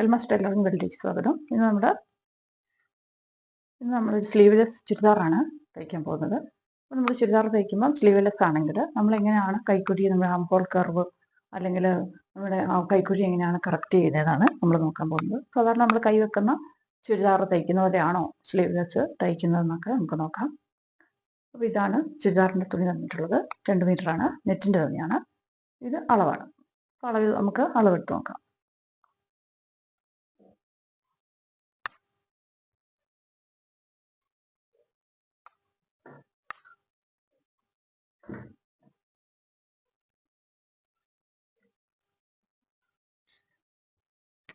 എൽമസ് ടെല്ലറിംഗ് വേൾഡിലേക്ക് സ്വാഗതം. ഇന്ന് നമ്മുടെ ഇന്ന് നമ്മൾ സ്ലീവ്ലെസ് ചുരിദാറാണ് തയ്ക്കാൻ പോകുന്നത്. അപ്പോൾ നമ്മൾ ചുരിദാർ തയ്ക്കുമ്പോൾ സ്ലീവ്ലെസ് ആണെങ്കിൽ നമ്മൾ എങ്ങനെയാണ് കൈക്കുഴി നമ്മുടെ ആംപോൾ കർവ് അല്ലെങ്കിൽ നമ്മുടെ കൈക്കുഴി എങ്ങനെയാണ് കറക്റ്റ് ചെയ്യുന്നതാണ് നമ്മൾ നോക്കാൻ പോകുന്നത്. സാധാരണ നമ്മൾ കൈ വെക്കുന്ന ചുരിദാർ തയ്ക്കുന്ന പോലെയാണോ സ്ലീവ്ലെസ് തയ്ക്കുന്നതെന്നൊക്കെ നമുക്ക് നോക്കാം. അപ്പോൾ ഇതാണ് ചുരിദാറിന്റെ തുണി തന്നിട്ടുള്ളത് രണ്ട് മീറ്ററാണ് നെറ്റിന്റെ തുണിയാണ്. ഇത് അളവാണ്. അപ്പോൾ അളവ് നമുക്ക് അളവെടുത്ത് നോക്കാം.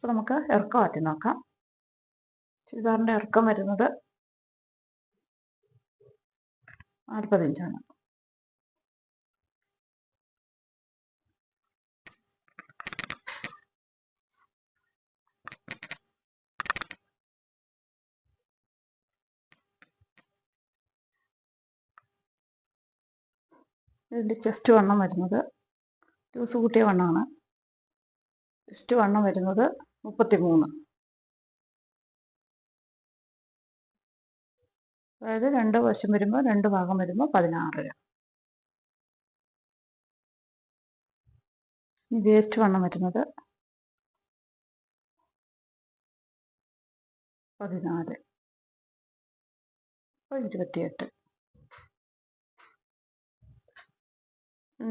അപ്പോൾ നമുക്ക് ഇറക്കം മാറ്റി നോക്കാം. ചുരിദാറിന്റെ ഇറക്കം വരുന്നത് നാൽപ്പത് ഇഞ്ചാണ് ഇതിന്റെ ചെസ്റ്റ് വണ്ണം വരുന്നത്. ലൂസ് കൂട്ടിയ വണ്ണമാണ്. ചെസ്റ്റ് വണ്ണം വരുന്നത് മുപ്പത്തി മൂന്ന് അതായത് രണ്ട് വശം വരുമ്പോൾ രണ്ട് ഭാഗം വരുമ്പോൾ പതിനാറര ഇനി വേസ്റ്റ് വണ്ണം വരുന്നത് പതിനാല്. അപ്പോൾ ഇരുപത്തിയെട്ട്.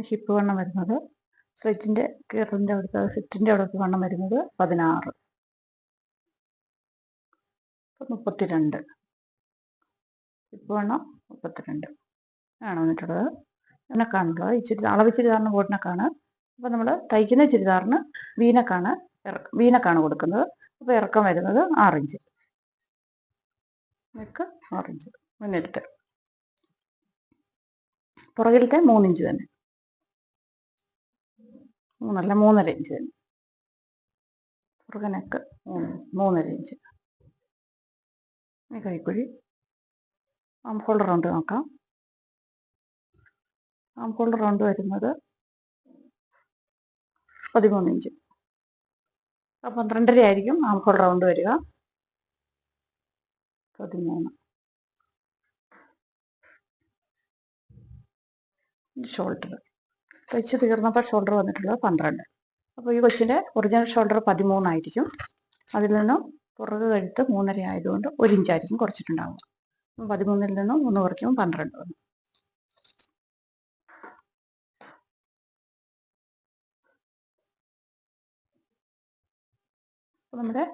ഹിപ്പ് വണ്ണം വരുന്നത് സ്ലിറ്റിന്റെ കീറിന്റെ അവിടുത്തെ സിറ്റിന്റെ അവിടുത്തെ വണ്ണം വരുന്നത് പതിനാറ്. മുപ്പത്തിരണ്ട്. ഇപ്പോൾ വണ്ണം മുപ്പത്തിരണ്ട്. ആണ് വന്നിട്ടുള്ളത്. ഇതിനൊക്കെയാണുള്ളത് ഈ ചുരിദാർ അളവ് ചുരിദാറിന് ബോട്ടിനൊക്കെയാണ്. അപ്പോൾ നമ്മൾ തയ്ക്കുന്ന ചുരിദാറിന് വീനക്കാണ് വീനക്കാണ് കൊടുക്കുന്നത്. അപ്പോൾ ഇറക്കം വരുന്നത് ആറിഞ്ച്. നെക്ക് ആറിഞ്ച്. മുന്നിലത്തെ. പുറകിലത്തെ മൂന്നിഞ്ച് തന്നെ. മൂന്നല്ല മൂന്നര ഇഞ്ച്. തന്നെ പുറകനക്ക് മൂന്ന് മൂന്നര ഇഞ്ച്. ഈ കൈക്കുഴി ആം ഹോൾഡർ റൗണ്ട് നോക്കാം ആം ഹോൾഡർ റൗണ്ട് വരുന്നത് പതിമൂന്ന് ഇഞ്ച്. പന്ത്രണ്ടര ആയിരിക്കും ആം ഹോൾഡർ റൗണ്ട് വരിക. പതിമൂന്ന്. ഷോൾഡർ തയ്ച്ച് തീർന്നപ്പോൾ ഷോൾഡർ വന്നിട്ടുള്ളത് പന്ത്രണ്ട്. അപ്പോൾ ഈ കൊച്ചിന്റെ ഒറിജിനൽ ഷോൾഡർ പതിമൂന്നായിരിക്കും. അതിൽ നിന്നും പുറകു കഴുത്ത് മൂന്നര ആയതുകൊണ്ട് ഒരു ഇഞ്ചായിരിക്കും കുറച്ചിട്ടുണ്ടാവുക. പതിമൂന്നിൽ നിന്നും മൂന്ന് കുറയ്ക്കുമ്പോൾ പന്ത്രണ്ട് വന്നു. നമ്മുടെ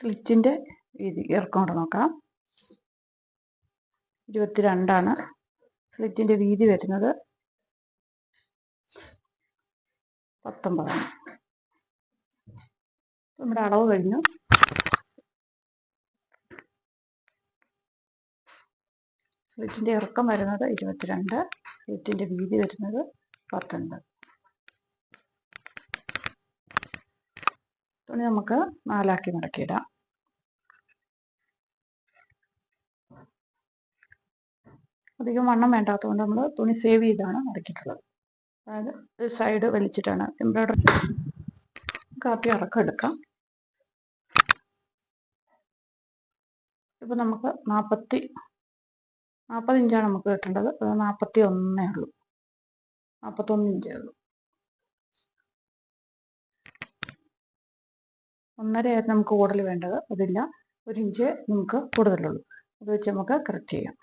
സ്ലിറ്റിന്റെ വീതി ഇറക്കം കൂടെ നോക്കാം. ഇരുപത്തിരണ്ടാണ്. സ്ലിറ്റിന്റെ വീതി വരുന്നത് പത്തൊമ്പതാണ്. നമ്മുടെ അളവ് കഴിഞ്ഞു. സ്ലിറ്റിന്റെ ഇറക്കം വരുന്നത് ഇരുപത്തിരണ്ട് സ്ലിറ്റിന്റെ വീതി വരുന്നത് പത്തൊൻപത്. തുണി നമുക്ക് നാലാക്കി മടക്കിയിടാം. അധികം വണ്ണം വേണ്ടാത്തതുകൊണ്ട് നമ്മൾ തുണി സേവ് ചെയ്താണ് മടക്കിയിട്ടുള്ളത്. അതായത് ഒരു സൈഡ് വലിച്ചിട്ടാണ് എംബ്രോയിഡറി കാപ്പി ഇറക്കം എടുക്കാം. ഇപ്പം നമുക്ക് നാൽപ്പത്തി നാൽപ്പത് ഇഞ്ചാണ് നമുക്ക് കിട്ടേണ്ടത്. അത് നാൽപ്പത്തി ഒന്നേ ഉള്ളൂ. നാൽപ്പത്തൊന്ന് ഇഞ്ചേ ഉള്ളൂ. ഒന്നരയായിരുന്നു നമുക്ക് കൂടുതൽ വേണ്ടത് അതില്ല. ഒരു ഇഞ്ച് നമുക്ക് കൂടുതലുള്ളൂ. അത് വെച്ച് നമുക്ക് കറക്റ്റ് ചെയ്യാം.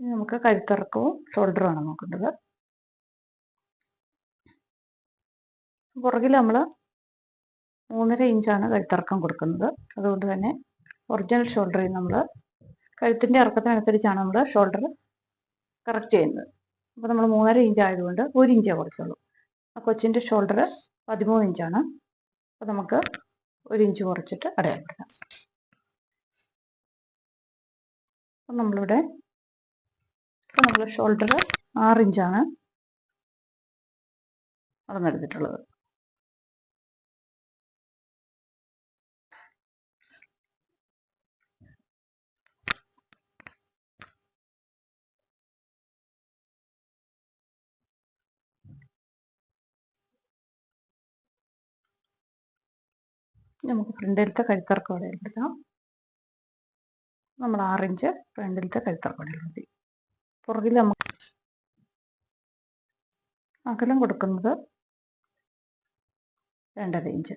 ഇനി നമുക്ക് കഴുത്തിറക്കവും ഷോൾഡറുമാണ് നോക്കേണ്ടത്. പുറകിൽ നമ്മൾ മൂന്നര ഇഞ്ചാണ് കഴുത്തിറക്കം കൊടുക്കുന്നത്. അതുകൊണ്ട് തന്നെ ഒറിജിനൽ ഷോൾഡറിൽ നമ്മൾ കഴുത്തിന്റെ ഇറക്കത്തിനനുസരിച്ചാണ് നമ്മൾ ഷോൾഡർ കറക്റ്റ് ചെയ്യുന്നത്. അപ്പോൾ നമ്മൾ മൂന്നര ഇഞ്ച് ആയതുകൊണ്ട് ഒരു ഇഞ്ചേ കുറച്ചുള്ളൂ. ആ കൊച്ചിന്റെ ഷോൾഡർ പതിമൂന്ന് ഇഞ്ചാണ് അപ്പോൾ നമുക്ക് ഒരു ഇഞ്ച് കുറച്ചിട്ട് അടയാളപ്പെടുത്താം. അപ്പം നമ്മളിവിടെ അപ്പോൾ നമ്മൾ ഷോൾഡർ ആറ് ഇഞ്ചാണ് അളന്നെടുത്തിട്ടുള്ളത്. നമുക്ക് ഫ്രണ്ടിലത്തെ കഴുത്തിറക്കം ഇവിടെ എടുക്കാം. നമ്മൾ ആറിഞ്ച് ഫ്രണ്ടിലത്തെ കഴുത്തിറക്കം ഇവിടെ എഴുതി പുറകിൽ നമുക്ക് അകലം കൊടുക്കുന്നത് രണ്ടര ഇഞ്ച്.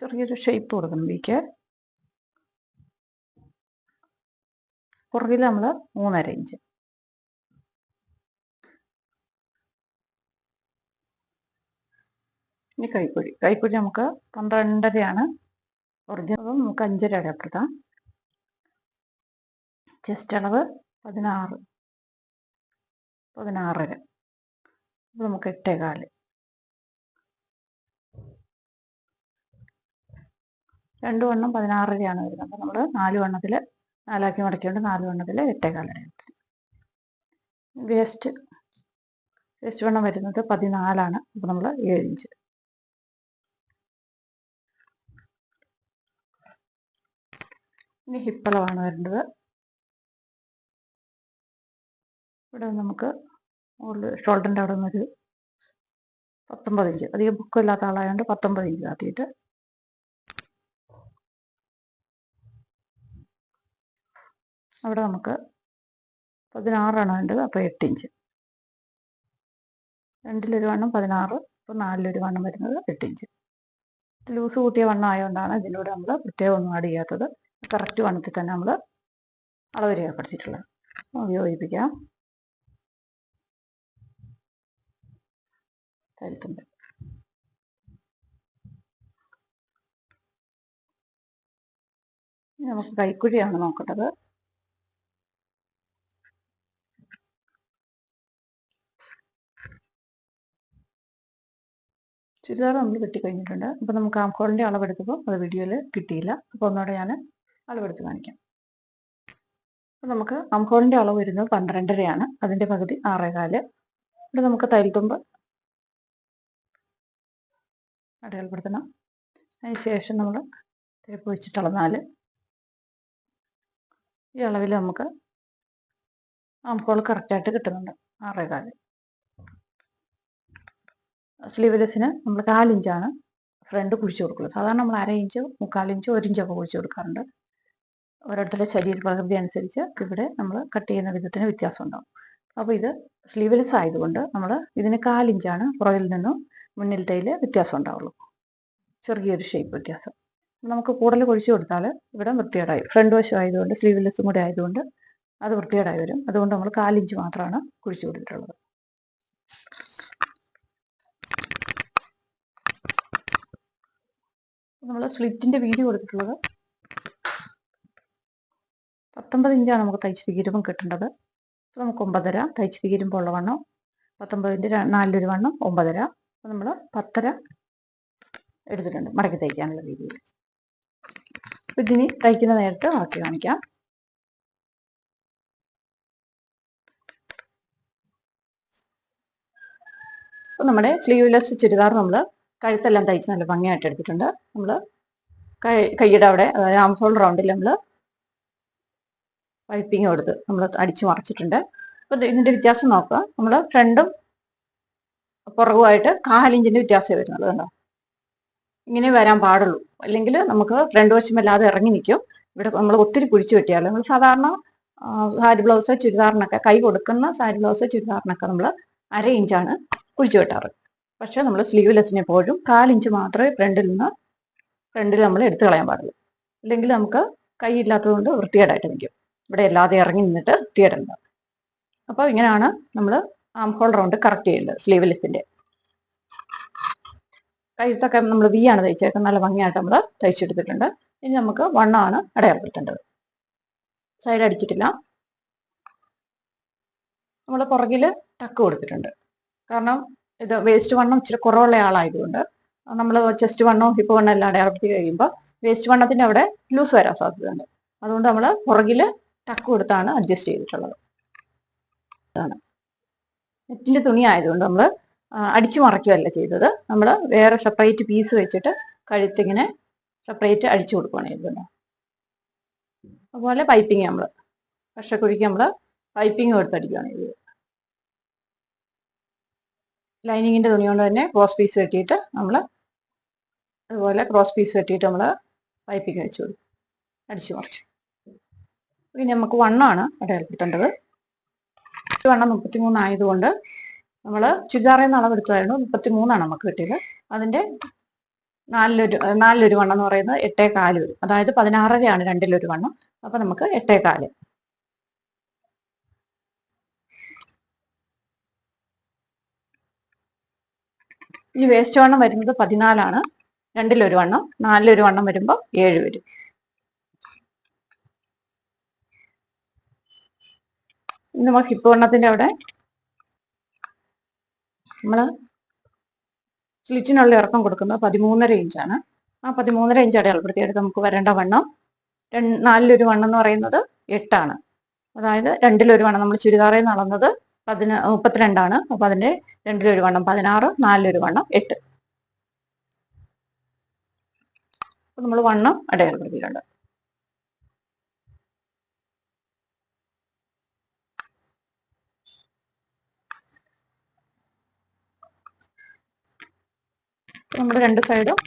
ചെറിയൊരു ഷേപ്പ് കൊടുക്കണം വീക്ക് പുറകിൽ നമ്മൾ മൂന്നര ഇഞ്ച്. ഇനി കൈക്കുഴി കൈക്കുഴി നമുക്ക് പന്ത്രണ്ടരയാണ്. ഒറിജിനൽ നമുക്ക് അഞ്ചര അടപ്പെടുത്താം ചെസ്റ്റ് അളവ് പതിനാറ്. പതിനാറര. അപ്പോൾ നമുക്ക് എട്ടേകാൽ. രണ്ട് വണ്ണം പതിനാറരയാണ് വരുന്നത്. അപ്പോൾ നമ്മൾ നാല് വണ്ണത്തിൽ നാലാക്കി മടക്കിയോണ്ട് നാല് വണ്ണത്തിൽ എട്ടേകാലര വേസ്റ്റ് വേസ്റ്റ് വണ്ണം വരുന്നത് പതിനാലാണ്. അപ്പോൾ നമ്മൾ ഏഴ് ഇഞ്ച്. ഇനി ഹിപ്പളവാണ് വരേണ്ടത്. ഇവിടെ നമുക്ക് ഷോൾഡറിന്റെ അവിടെ നിന്നൊരു പത്തൊമ്പത് ഇഞ്ച് അധികം ഇല്ലാത്ത ആളായതുകൊണ്ട് പത്തൊമ്പത് ഇഞ്ച് കാത്തിയിട്ട് അവിടെ നമുക്ക് പതിനാറാണ് വേണ്ടത് അപ്പോൾ എട്ട് ഇഞ്ച് രണ്ടിലൊരു വണ്ണം പതിനാറ് അപ്പോൾ നാലിലൊരു വണ്ണം വരുന്നത് എട്ട് ഇഞ്ച് ലൂസ് കൂട്ടിയ വണ്ണം ആയതുകൊണ്ടാണ് ഇതിലൂടെ നമ്മൾ പ്രത്യേകം ഒന്നും ആഡ് ചെയ്യാത്തത്. കറക്റ്റ് വണ്ണത്തിൽ തന്നെ നമ്മൾ അളവ് രേഖപ്പെടുത്തിയിട്ടുള്ളത്. യോജിപ്പിക്കാം. കഴുത്തുണ്ട് നമുക്ക് കൈക്കുഴിയാണ് നോക്കേണ്ടത്. ചുരിദാർ നമ്മൾ വെട്ടിക്കഴിഞ്ഞിട്ടുണ്ട്. അപ്പോൾ നമുക്ക് ആംഹോളിന്റെ അളവെടുത്തപ്പോൾ അത് വീഡിയോയിൽ കിട്ടിയില്ല. അപ്പോൾ ഒന്നുകൂടെ ഞാൻ അളവെടുത്ത് കാണിക്കാം. അപ്പം നമുക്ക് ആം ഹോളിന്റെ അളവ് വരുന്നത് പന്ത്രണ്ടരയാണ്. അതിന്റെ പകുതി ആറേകാൽ. ഇവിടെ നമുക്ക് തൈൽത്തുമ്പ് അടയാളപ്പെടുത്തണം. അതിന് ശേഷം നമ്മൾ തേപ്പ് വെച്ചിട്ട് ഈ അളവിൽ നമുക്ക് ആം ഹോൾ കറക്റ്റായിട്ട് കിട്ടുന്നുണ്ട്. ആറേകാൽ. സ്ലീവ്ലെസ്സിന് നമ്മൾ കാലിഞ്ചാണ് ഫ്രണ്ട് കുഴിച്ചു കൊടുക്കുന്നത് സാധാരണ നമ്മൾ അര ഇഞ്ച് മുക്കാലിഞ്ച് ഒരു ഇഞ്ചൊക്കെ കുഴിച്ചു കൊടുക്കാറുണ്ട്. ഓരോരുത്തരുടെ ശരീരപ്രകൃതി അനുസരിച്ച് ഇവിടെ നമ്മൾ കട്ട് ചെയ്യുന്ന വിധത്തിന് വ്യത്യാസം ഉണ്ടാവും അപ്പോൾ ഇത് സ്ലീവ്ലെസ് ആയതുകൊണ്ട് നമ്മൾ ഇതിന് കാലിഞ്ചാണ് പുറകിൽ നിന്നും മുന്നിലത്തേൽ വ്യത്യാസം ഉണ്ടാവുള്ളൂ. ചെറിയൊരു ഷേപ്പ് വ്യത്യാസം. നമുക്ക് കൂടുതൽ കുഴിച്ചു കൊടുത്താൽ ഇവിടെ വൃത്തികേടായി ഫ്രണ്ട് വശം ആയതുകൊണ്ട് സ്ലീവ്ലെസ്സും കൂടെ ആയതുകൊണ്ട് അത് വൃത്തികേടായി വരും. അതുകൊണ്ട് നമ്മൾ കാലിഞ്ച് മാത്രമാണ് കുഴിച്ചു കൊടുത്തിട്ടുള്ളത്. നമ്മൾ സ്ലിറ്റിന്റെ വീതി കൊടുത്തിട്ടുള്ളത് പത്തൊമ്പത് ഇഞ്ചാണ് നമുക്ക് തയ്ച്ച് തീരുമ്പം കിട്ടേണ്ടത്. അപ്പോൾ നമുക്ക് ഒമ്പതര തയ്ച്ച് തീരുമ്പോൾ ഉള്ള വണ്ണം പത്തൊമ്പതിന്റെ നാലിലൊരു വണ്ണം ഒമ്പതര. അപ്പോൾ നമ്മൾ പത്തര എടുത്തിട്ടുണ്ട് മടക്കി തയ്ക്കാനുള്ള രീതിയിൽ. ഇതിനി തയ്ക്കുന്ന നേരത്തെ ബാക്കി കാണിക്കാം. അപ്പോൾ നമ്മുടെ സ്ലീവ്ലെസ് ചുരിദാർ നമ്മൾ കഴുത്തെല്ലാം തയ്ച്ച് നല്ല ഭംഗിയായിട്ട് എടുത്തിട്ടുണ്ട്. നമ്മൾ കൈ കൈയുടെ അവിടെ അതായത് ആംസോൾ റൗണ്ടിൽ നമ്മൾ പൈപ്പിങ് കൊടുത്ത് നമ്മൾ അടിച്ചു മറച്ചിട്ടുണ്ട്. അപ്പോൾ ഇതിന്റെ വ്യത്യാസം നോക്കുക. നമ്മൾ ഫ്രണ്ടും പുറകുമായിട്ട് കാലിഞ്ചിന്റെ വ്യത്യാസമേ വരുന്നത് കണ്ടോ? ഇങ്ങനെ വരാൻ പാടുള്ളൂ. അല്ലെങ്കിൽ നമുക്ക് ഫ്രണ്ട് വശമല്ലാതെ ഇറങ്ങി നിൽക്കും. ഇവിടെ നമ്മൾ ഒത്തിരി കുഴിച്ചു വെട്ടിയാൽ നമ്മൾ സാധാരണ സാരി ബ്ലൗസ് ചുരിദാറിനൊക്കെ കൈ കൊടുക്കുന്ന സാരി ബ്ലൗസ് ചുരിദാറിനൊക്കെ നമ്മൾ അര ഇഞ്ചാണ് കുഴിച്ചു വെട്ടാറ്. പക്ഷേ നമ്മൾ സ്ലീവ്ലെസ്സിന് എപ്പോഴും കാലിഞ്ച് മാത്രമേ ഫ്രണ്ടിൽ നിന്ന് ഫ്രണ്ടിൽ നമ്മൾ എടുത്തു കളയാൻ പാടുള്ളൂ. അല്ലെങ്കിൽ നമുക്ക് കൈ ഇല്ലാത്തതുകൊണ്ട് വൃത്തികേടായിട്ട് നിൽക്കും. ഇവിടെ അല്ലാതെ ഇറങ്ങി നിന്നിട്ട് വൃത്തികേടുണ്ട് അപ്പോൾ ഇങ്ങനെയാണ് നമ്മൾ ആം ഹോൾ റൗണ്ട് കറക്റ്റ് ചെയ്യേണ്ടത് സ്ലീവ് സ്ലീവ്ലെസ്സിന്റെ കൈത്തൊക്കെ നമ്മൾ വി ആണ് തയ്ച്ചേക്കുന്നത്. നല്ല ഭംഗിയായിട്ട് നമ്മൾ തയ്ച്ചെടുത്തിട്ടുണ്ട്. ഇനി നമുക്ക് വണ്ണാണ് അടയാളപ്പെടുത്തേണ്ടത്. സൈഡ് അടിച്ചിട്ടില്ല. നമ്മൾ പുറകിൽ ടക്ക് കൊടുത്തിട്ടുണ്ട്. കാരണം ഇത് വേസ്റ്റ് വണ്ണം ഇച്ചിരി കുറവുള്ള ആളായതുകൊണ്ട് നമ്മൾ ചെസ്റ്റ് വണ്ണോ ഹിപ്പ് വണ്ണം എല്ലാം അടയാളപ്പെടുത്തി കഴിയുമ്പോൾ വേസ്റ്റ് വണ്ണത്തിന്റെ അവിടെ ലൂസ് വരാൻ സാധ്യതയുണ്ട്. അതുകൊണ്ട് നമ്മൾ പുറകിൽ ടക്ക് കൊടുത്താണ് അഡ്ജസ്റ്റ് ചെയ്തിട്ടുള്ളത്. ഇതാണ്. നെറ്റിന്റെ തുണി ആയതുകൊണ്ട് നമ്മൾ അടിച്ചു മറയ്ക്കുകയല്ല ചെയ്തത്. നമ്മൾ വേറെ സെപ്പറേറ്റ് പീസ് വെച്ചിട്ട് കഴുത്തിങ്ങനെ സെപ്പറേറ്റ് അടിച്ചു കൊടുക്കുകയാണ് ചെയ്തത് അതുപോലെ പൈപ്പിങ് നമ്മൾ കഷക്കുഴിക്ക് നമ്മൾ പൈപ്പിംഗ് കൊടുത്തടിക്കുകയാണ് ചെയ്തത്. ലൈനിങ്ങിന്റെ തുണി കൊണ്ട് തന്നെ ക്രോസ് പീസ് വെട്ടിയിട്ട് നമ്മൾ അതുപോലെ ക്രോസ് പീസ് വെട്ടിയിട്ട് നമ്മൾ പൈപ്പിംഗ് വെച്ചു കൊടുക്കും. അടിച്ചു മറിച്ചു. ഇനി നമുക്ക് വണ്ണമാണ് അടയാളപ്പെടുത്തേണ്ടത് വണ്ണം മുപ്പത്തിമൂന്ന് ആയതുകൊണ്ട് നമ്മൾ ചുരിദാറിൽ നിന്ന് അളവെടുത്തതായിരുന്നു മുപ്പത്തിമൂന്നാണ് നമുക്ക് കിട്ടിയത്. അതിന്റെ നാലിലൊരു നാലിലൊരു വണ്ണം എന്ന് പറയുന്നത് എട്ടേ കാൽ വരും. അതായത് പതിനാറരയാണ് രണ്ടിലൊരു വണ്ണം. അപ്പം നമുക്ക് എട്ടേ കാൽ. ഈ വേസ്റ്റ് വണ്ണം വരുന്നത് പതിനാലാണ്. രണ്ടിലൊരു വണ്ണം നാലിലൊരു വണ്ണം വരുമ്പോൾ ഏഴ് വരും. നമ്മൾ ഹിപ്പ് വണ്ണത്തിന്റെ അവിടെ നമ്മൾ സ്ലിറ്റിനുള്ള ഇറക്കം കൊടുക്കുന്നത് പതിമൂന്നര ഇഞ്ചാണ് ആ പതിമൂന്നര ഇഞ്ച് അടയാളപ്പെടുത്തിയെടുത്ത് നമുക്ക് വരേണ്ട വണ്ണം നാലിലൊരു വണ്ണം എന്ന് പറയുന്നത് എട്ടാണ്. അതായത് രണ്ടിലൊരു വണ്ണം നമ്മൾ ചുരിദാറിൽ നിന്ന് അളന്നത് പതിന മുപ്പത്തിരണ്ടാണ്. അപ്പോൾ അതിന്റെ രണ്ടിലൊരു വണ്ണം പതിനാറ് നാലിലൊരു വണ്ണം എട്ട്. നമ്മൾ വണ്ണം അടയാളപ്പെടുത്തിയിട്ടുണ്ട് നമ്മുടെ രണ്ട് സൈഡും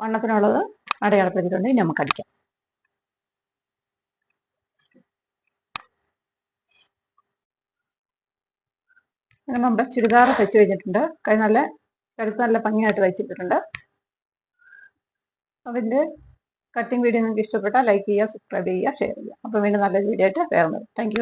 വണ്ണത്തിനുള്ളത് അടയാളപ്പെടുത്തിയിട്ടുണ്ട്. ഇനി നമുക്ക് അടിക്കാം. അതിന് മുമ്പ് ചുരിദാർ തയ്ച്ച് കഴിഞ്ഞിട്ടുണ്ട് കൈ നല്ല കരുത്ത് നല്ല ഭംഗിയായിട്ട് തയ്ച്ചിട്ടുണ്ട് അതിന്റെ കട്ടിംഗ് വീഡിയോ നിങ്ങൾക്ക് ഇഷ്ടപ്പെട്ടാൽ ലൈക്ക് ചെയ്യുക സബ്സ്ക്രൈബ് ചെയ്യുക ഷെയർ ചെയ്യുക. അപ്പം വീണ്ടും നല്ലൊരു വീഡിയോ ആയിട്ട് വേറെ താങ്ക്